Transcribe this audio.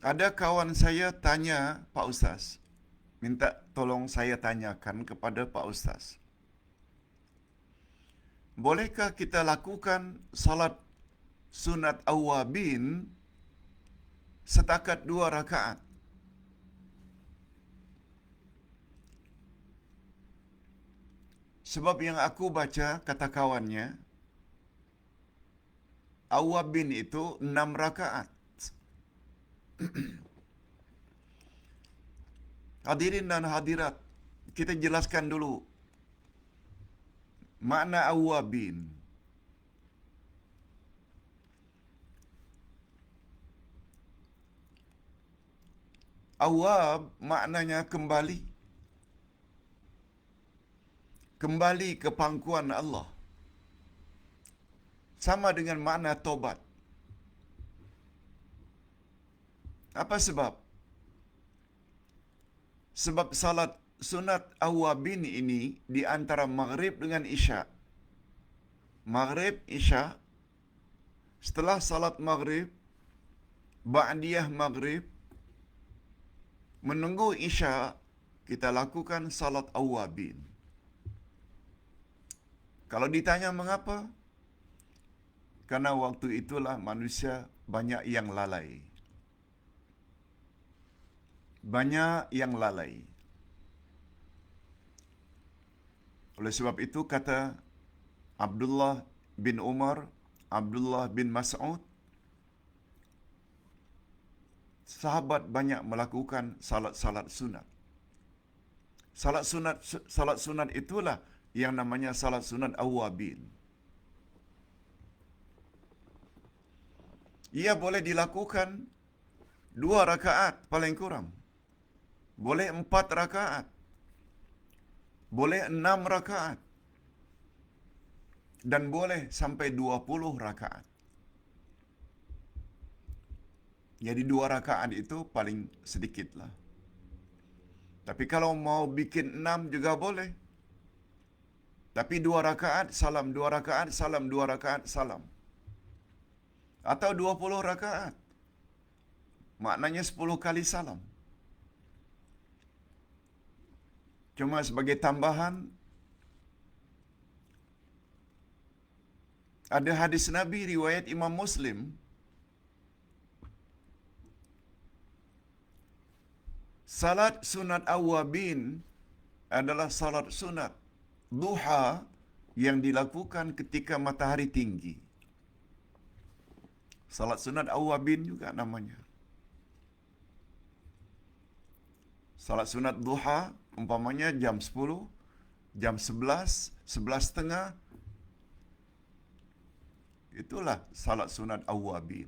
Ada kawan saya tanya Pak Ustaz, minta tolong saya tanyakan kepada Pak Ustaz. Bolehkah kita lakukan salat sunat awabin setakat dua rakaat? Sebab yang aku baca kata kawannya, awabin itu enam rakaat. Hadirin dan hadirat, kita jelaskan dulu makna awabin. Awab maknanya kembali. Kembali ke pangkuan Allah. Sama dengan makna tobat. Apa sebab? Sebab salat sunat awabin ini di antara maghrib dengan isya. Maghrib, isya. Setelah salat maghrib, ba'diyah maghrib, menunggu isya, kita lakukan salat awabin. Kalau ditanya mengapa? Karena waktu itulah manusia banyak yang lalai. Banyak yang lalai. Oleh sebab itu kata Abdullah bin Umar, Abdullah bin Mas'ud, sahabat banyak melakukan salat-salat sunat. Salat sunat salat sunat itulah yang namanya salat sunat awabin. Ia boleh dilakukan dua rakaat paling kurang. Boleh empat rakaat. Boleh enam rakaat. Dan boleh sampai dua puluh rakaat. Jadi dua rakaat itu paling sedikitlah. Tapi kalau mau bikin enam juga boleh. Tapi dua rakaat, salam, dua rakaat, salam, dua rakaat, salam. Atau dua puluh rakaat. Maknanya sepuluh kali salam. Cuma sebagai tambahan, ada hadis Nabi riwayat Imam Muslim Salat sunat awabin adalah salat sunat duha yang dilakukan ketika matahari tinggi. Salat sunat awabin juga namanya. Salat sunat duha umpamanya jam 10, jam 11, 11 tengah. Itulah salat sunat awabin.